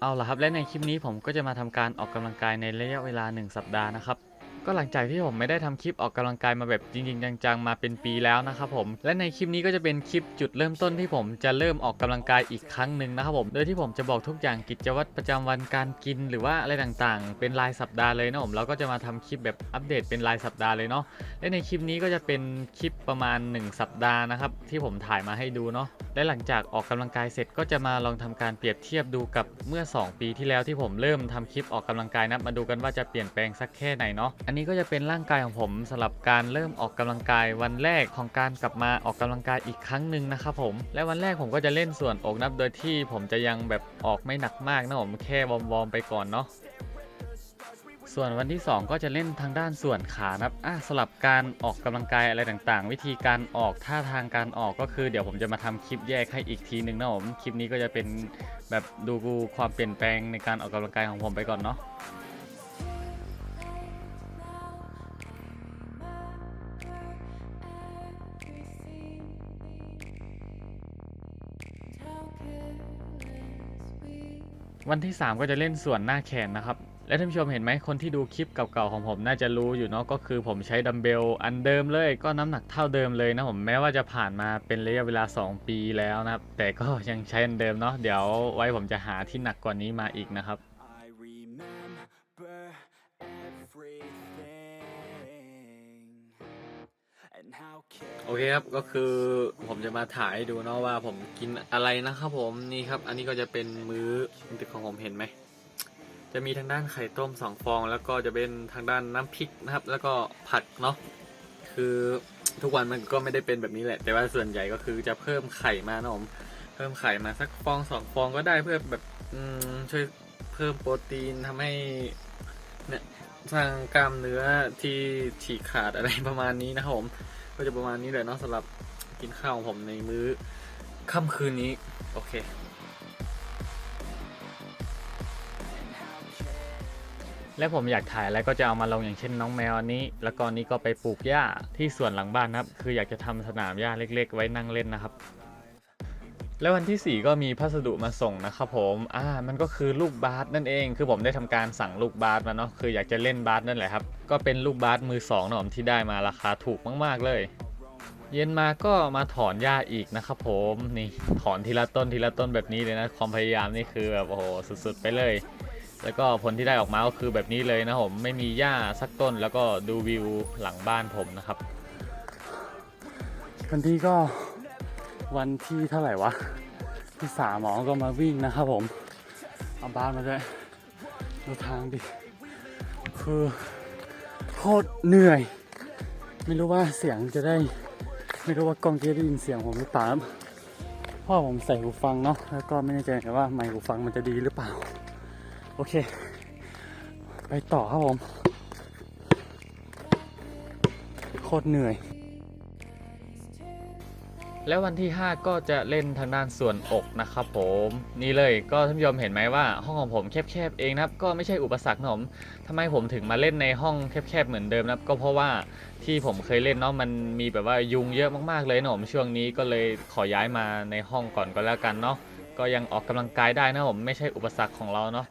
เอาล่ะครับและในคลิปนี้ผมก็จะมาทำการออกกำลังกายในระยะเวลา 1 สัปดาห์นะครับ ก็หลังจากที่ผมไม่ได้ทำคลิปออกกำลังกายมาแบบจริงๆจังๆมาเป็นปีแล้วนะครับผม และในคลิปนี้ก็จะเป็นคลิปจุดเริ่มต้นที่ผมจะเริ่มออกกำลังกายอีกครั้งหนึ่งนะครับผม โดยที่ผมจะบอกทุกอย่างกิจวัตรประจำวันการกินหรือว่าอะไรต่างๆ เป็นรายสัปดาห์เลยนะผมเราก็จะมาทำคลิปแบบอัปเดตเป็นรายสัปดาห์เลยเนาะ และในคลิปนี้ก็จะเป็นคลิปประมาณ 1 สัปดาห์นะครับที่ผมถ่ายมาให้ดูเนาะ และหลังจากออกกำลังกายเสร็จก็จะมาลองทำการเปรียบเทียบดูกับเมื่อ 2 ปีที่แล้วที่ผมเริ่มทำคลิปออกกำลังกายนะมาดูกันว่าจะเปลี่ยนแปลงสักแค่ไหนเนาะอันนี้ก็จะเป็นร่างกายของผมสำหรับการเริ่มออกกำลังกายวันแรกของการกลับมาออกกำลังกายอีกครั้งหนึ่งนะครับผม และวันแรกผมก็จะเล่นส่วนอกนับโดยที่ผมจะยังแบบออกไม่หนักมากนะผมแค่วอร์มๆไปก่อนเนาะส่วนวันที่ 2 ก็จะเล่นทางด้านส่วนขานะครับอะสลับการออกกำลังกายอะไรต่างๆ วิธีการออกท่าทางการออกก็คือเดี๋ยวผมจะมาทำคลิปแยกให้อีกทีหนึ่งนะผม คลิปนี้ก็จะเป็นแบบดูความเปลี่ยนแปลงในการออกกำลังกายของผมไปก่อนเนาะ วันที่ 3 ก็จะเล่นส่วนหน้าแขนนะครับ และท่านผู้ชมเห็นไหมคนที่ดูคลิปเก่าๆของผมน่าจะรู้อยู่เนาะก็คือผมใช้ดัมเบลอันเดิมเลย ก็น้ำหนักเท่าเดิมเลยนะผมแม้ว่าจะผ่านมาเป็นระยะเวลา 2 ปีแล้วนะครับ แต่ก็ยังใช้อันเดิมเนาะเดี๋ยวไว้ผมจะหาที่หนักกว่านี้มาอีกนะครับ เคครับก็คือผมจะมาถ่ายดูเนาะว่าผมกินอะไรนะครับผมนี่ครับ อันนี้ก็จะเป็นมื้อดึกของผมเห็นไหมจะมีทางด้านไข่ต้มสองฟอง แล้วก็จะเป็นทางด้านน้ำพริกนะครับ แล้วก็ผักเนาะคือทุกวันมันก็ไม่ได้เป็นแบบนี้แหละ แต่ว่าส่วนใหญ่ก็คือจะเพิ่มไข่มานะผมเพิ่มไข่มาสักฟองสองฟองก็ได้เพื่อแบบอืมช่วยเพิ่มโปรตีนทำให้เนี่ยสร้างกล้ามเนื้อที่ฉีกขาดอะไรประมาณนี้นะครับผม ก็จะประมาณนี้เลยเนาะสำหรับกินข้าวของผมในมื้อค่ำคืนนี้ โอเคและผมอยากถ่ายอะไรก็จะเอามาลงอย่างเช่นน้องแมวอันนี้ แล้วก็นี้ก็ไปปลูกหญ้าที่สวนหลังบ้านนะครับ คืออยากจะทำสนามหญ้าเล็ก ๆ ไว้นั่งเล่นนะครับ แล้ววันที่ 4 ก็มีพัสดุมาส่งนะครับผมอ่ามันก็คือลูกบาสนั่นเอง คือผมได้ทำการสั่งลูกบาสมาเนาะคืออยากจะเล่นบาสนั่นแหละครับ ก็เป็นลูกบาสมือสองนะผมที่ได้มาราคาถูกมากๆเลย เย็นมาก็มาถอนหญ้าอีกนะครับผมนี่ถอนทีละต้นทีละต้นแบบนี้เลยนะความพยายามนี่คือแบบโอ้โหสุดๆไปเลย แล้วก็ผลที่ได้ออกมาก็คือแบบนี้เลยนะผมไม่มีหญ้าสักต้นแล้วก็ดูวิวหลังบ้านผมนะครับวันที่ก็ วันที่เท่าไหร่วะ ที่สามหมอก็มาวิ่งนะครับผม เอาบ้านมาด้วยดูทางดิ คือโคตรเหนื่อย ไม่รู้ว่าเสียงจะได้ ไม่รู้ว่ากล้องจะได้ยินเสียงผมหรือเปล่าพราะผมใส่หูฟังเนาะแล้วก็ไม่แน่ใจว่าไมค์หูฟังมันจะดีหรือเปล่า โอเค ไปต่อครับผม โคตรเหนื่อย แล้ววันที่ 5 ก็จะเล่นทางด้านส่วนอกนะครับผมนี่เลยก็ท่านผู้ชมเห็นไหมว่าห้องของผมแคบๆเองนะครับก็ไม่ใช่อุปสรรคนะผมทำไมผมถึงมาเล่นในห้องแคบๆเหมือนเดิมนะครับก็เพราะว่าที่ผมเคยเล่นเนาะมันมีแบบว่ายุงเยอะมากๆเลยนะผมช่วงนี้ก็เลยขอย้ายมาในห้องก่อนก็แล้วกันเนาะก็ยังออกกำลังกายได้นะผมไม่ใช่อุปสรรคของเราเนาะ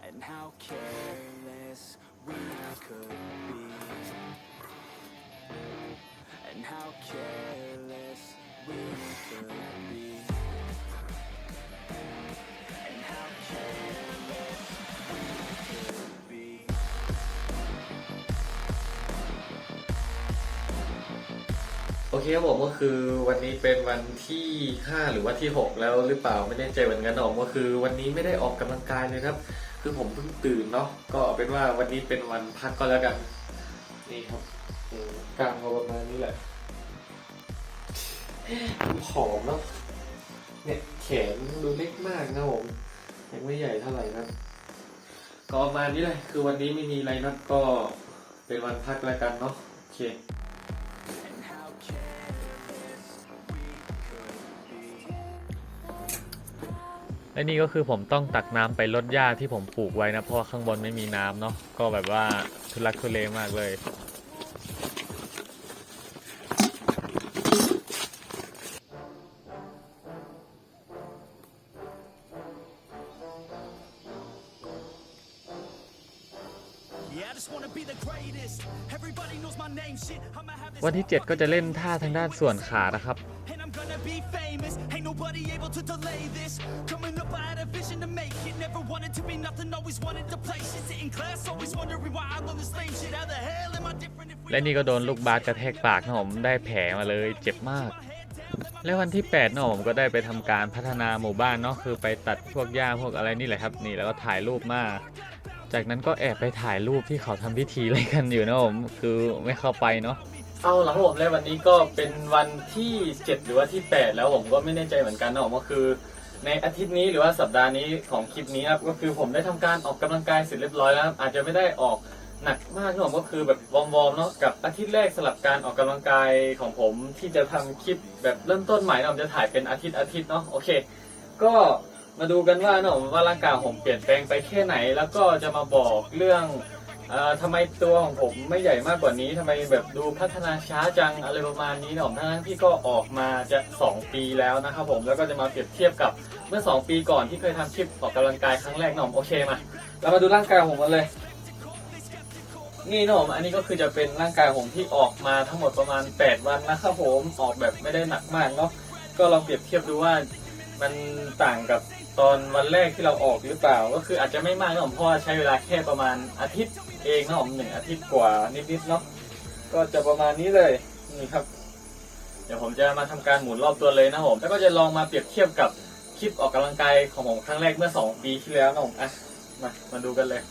โอเคครับผมก็คือวันนี้เป็นวันที่ 5 หรือว่าที่ 6 แล้วหรือเปล่าไม่แน่ใจเหมือนกันนะผมก็คือวันนี้ไม่ได้ออกกำลังกายเลยครับ คือผมเพิ่งตื่นเนาะก็เป็นว่าวันนี้เป็นวันพักก็แล้วกัน นี่ครับกลามก็ประมาณนี้แหละ ผอมเนาะเนี่ยแขนดูเล็กมากนะผมยังไม่ใหญ่เท่าไหร่นะก็ประมาณนี้เลยคือวันนี้ไม่มีอะไรนะก็เป็นวันพักแล้วกันเนาะโอเคและนี่ก็คือผมต้องตักน้ำไปลดหญ้าที่ผมปลูกไว้นะเพราะข้างบนไม่มีน้ำเนาะก็แบบว่าทุลักทุเลมากเลย วันที่ 7 ก็จะเล่นท่าทางด้านส่วนขานะครับ and I'm gonna be famous. Ain't nobody able to delay this. Coming up, I had a vision to make it. Never wanted to be nothing, always wanted to play shit. Sit in class, always wondering why I learned this lame shit. How the hell am I different if we และนี่ก็โดนลูกบาสกระแทกปากนะผมได้แผลมาเลยเจ็บมาก และวันที่8เนอะผมก็ได้ไปทำการพัฒนาหมู่บ้านเนาะคือไปตัดพวกหญ้าพวกอะไรนี่แหละครับ นี่แล้วก็ถ่ายรูปมา จากนั้นก็แอบไปถ่ายรูปที่เขาทำพิธีอะไรกันอยู่นะผมคือไม่เข้าไปเนาะเอาละครับผมและวันนี้ก็เป็นวันที่ 7 หรือว่าที่ 8 แล้วผมก็ไม่แน่ใจเหมือนกันนะผมก็คือในอาทิตย์นี้หรือว่าสัปดาห์นี้ของคลิปนี้ครับก็คือผมได้ทำการออกกำลังกายเสร็จเรียบร้อยแล้ว อาจจะไม่ได้ออกหนักมากนะผมก็คือแบบวอร์มๆเนาะกับอาทิตย์แรกสลับการออกกำลังกายของผมที่จะทำคลิปแบบเริ่มต้นใหม่นะผมจะถ่ายเป็นอาทิตย์อาทิตย์เนาะโอเค ก็ มาดูกันว่าเนาะว่าร่างกายของผมเปลี่ยนแปลงไปแค่ไหน แล้วก็จะมาบอกเรื่องเอ่อทำไมตัวของผมไม่ใหญ่มากกว่านี้ทำไมแบบดูพัฒนาช้าจังอะไรประมาณนี้เนาะทั้งๆที่ก็ออกมาจะ 2 ปีแล้วนะครับผมแล้วก็จะมาเปรียบเทียบกับเมื่อ 2 ปีก่อนที่เคยทำคลิปออกกำลังกายครั้งแรกเนาะโอเคมาเรามาดูร่างกายของผมกันเลย นี่เนาะอันนี้ก็คือจะเป็นร่างกายผมที่ออกมาทั้งหมดประมาณ 8 วันนะครับผมออกแบบไม่ได้หนักมากเนาะก็ลองเปรียบเทียบดูว่ามันต่างกับ ตอนวันแรกที่เราออกหรือเปล่า ก็คืออาจจะไม่มากนะผมเพราะว่าใช้เวลาแค่ประมาณอาทิตย์เองนะผมหนึ่งอาทิตย์กว่านิดๆเนาะก็จะประมาณนี้เลยนี่ครับ เดี๋ยวผมจะมาทำการหมุนรอบตัวเลยนะผมแล้วก็จะลองมาเปรียบเทียบกับคลิปออกกำลังกายของผมครั้งแรกเมื่อ 2 ปีที่แล้วนะผมอะมามาดูกันเลย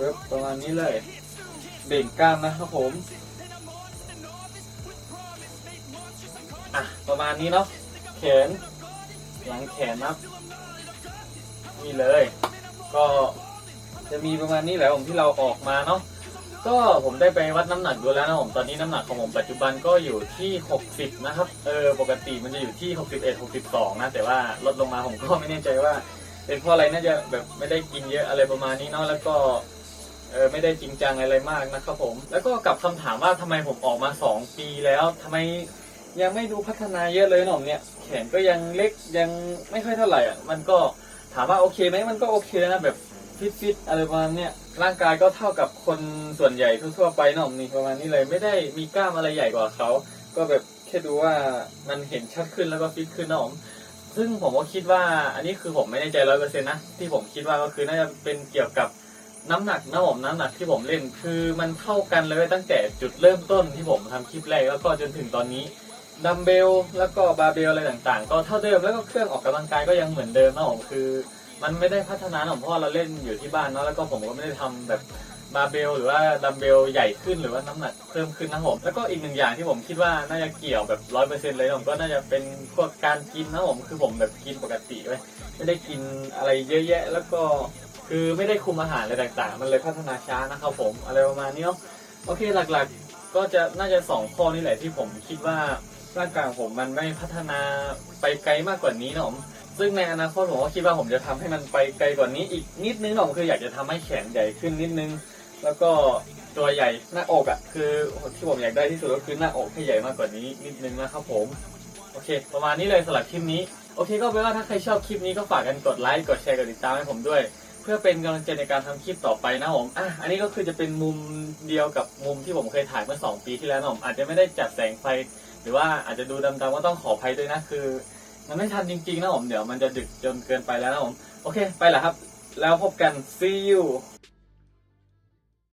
ปึ๊บประมาณนี้เลยเบ่งกล้ามนะครับผมอะประมาณนี้เนาะแขนหลังแขนนับนี่เลย ก็จะมีประมาณนี้แหละผมที่เราออกมาเนาะก็ผมได้ไปวัดน้ำหนักดูแล้วนะผมตอนนี้น้ำหนักของผมปัจจุบันก็อยู่ที่ 60 นะครับ เออปกติมันจะอยู่ที่ 61 62 นะ แต่ว่าลดลงมาผมก็ไม่แน่ใจว่า เป็นเพราะอะไรน่าจะแบบไม่ได้กินเยอะอะไรประมาณนี้เนาะแล้วก็ เออไม่ได้จริงจังอะไรมากนะครับผม แล้วก็กับคำถามว่าทำไมผมออกมา 2 ปีแล้วทำไมยังไม่ดูพัฒนาเยอะเลยหน่อมเนี่ยแขนก็ยังเล็กยังไม่ค่อยเท่าไหร่อะมันก็ถามว่าโอเคไหมมันก็โอเคนะแบบฟิตๆอะไรประมาณเนี้ยร่างกายก็เท่ากับคนส่วนใหญ่ทั่วๆไปหน่อมนี่ประมาณนี้เลยไม่ได้มีกล้ามอะไรใหญ่กว่าเขา ก็แบบแค่ดูว่ามันเห็นชัดขึ้นแล้วก็ฟิตขึ้นนะผมซึ่งผมก็คิดว่าอันนี้คือผมไม่แน่ใจร้อยเปอร์เซ็นต์นะที่ผมคิดว่าก็คือน่าจะเป็นเกี่ยวกับ น้ำหนักนะผมน้ำหนักที่ผมเล่น คือมันเท่ากันเลยตั้งแต่จุดเริ่มต้นที่ผมทำคลิปแรกแล้วก็จนถึงตอนนี้ดัมเบลแล้วก็บาร์เบลอะไรต่างๆ ก็เท่าเดิมแล้วก็เครื่องออกกำลังกายก็ยังเหมือนเดิมนะผมคือ มันไม่ได้พัฒนาหรอกเพราะว่าเราเล่นอยู่ที่บ้านเนาะแล้วก็ผมก็ไม่ได้ทำแบบบาร์เบลหรือว่าดัมเบลใหญ่ขึ้นหรือว่าน้ำหนักเพิ่มขึ้นนะผมแล้วก็อีกหนึ่งอย่างที่ผมคิดว่าน่าจะเกี่ยวแบบร้อยเปอร์เซ็นต์เลยผมก็น่าจะเป็นพวกการกินนะผมคือผมแบบกินปกติไว้ยไม่ได้กินอะไรเยอะแยะแล้วก็ คือไม่ได้คุมอาหารอะไรต่างๆ มันเลยพัฒนาช้านะครับผมอะไรประมาณนี้เนาะโอเคหลักๆ ก็จะน่าจะสองข้อนี่แหละที่ผมคิดว่าร่างกายของผมมันไม่พัฒนาไปไกลมากกว่านี้เนาะผมซึ่งในอนาคตผมก็คิดว่าผมจะทำให้มันไปไกลกว่านี้อีกนิดนึงนะคืออยากจะทำให้แขนใหญ่ขึ้นนิดนึง แล้วก็ตัวใหญ่หน้าอกอะคือที่ผมอยากได้ที่สุดก็คือหน้าอกให้ใหญ่มากกว่านี้นิดนึงนะครับผมโอเค ประมาณนี้เลยสำหรับคลิปนี้โอเค ก็เป็นว่าถ้าใครชอบคลิปนี้ก็ฝากกันกดไลค์กดแชร์กดติดตามให้ผมด้วย เพื่อเป็นกำลังใจในการทำคลิปต่อไปนะผมอะอันนี้ก็คือจะเป็นมุมเดียวกับมุมที่ผมเคยถ่ายเมื่อ 2 ปีที่แล้วนะผมอาจจะไม่ได้จัดแสงไฟ หรือว่าอาจจะดูดำๆก็ต้องขออภัยด้วยนะคือ มันไม่ทันจริงๆนะผมเดี๋ยวมันจะดึกจนเกินไปแล้วนะผมโอเค ไปละครับ แล้วพบกัน see you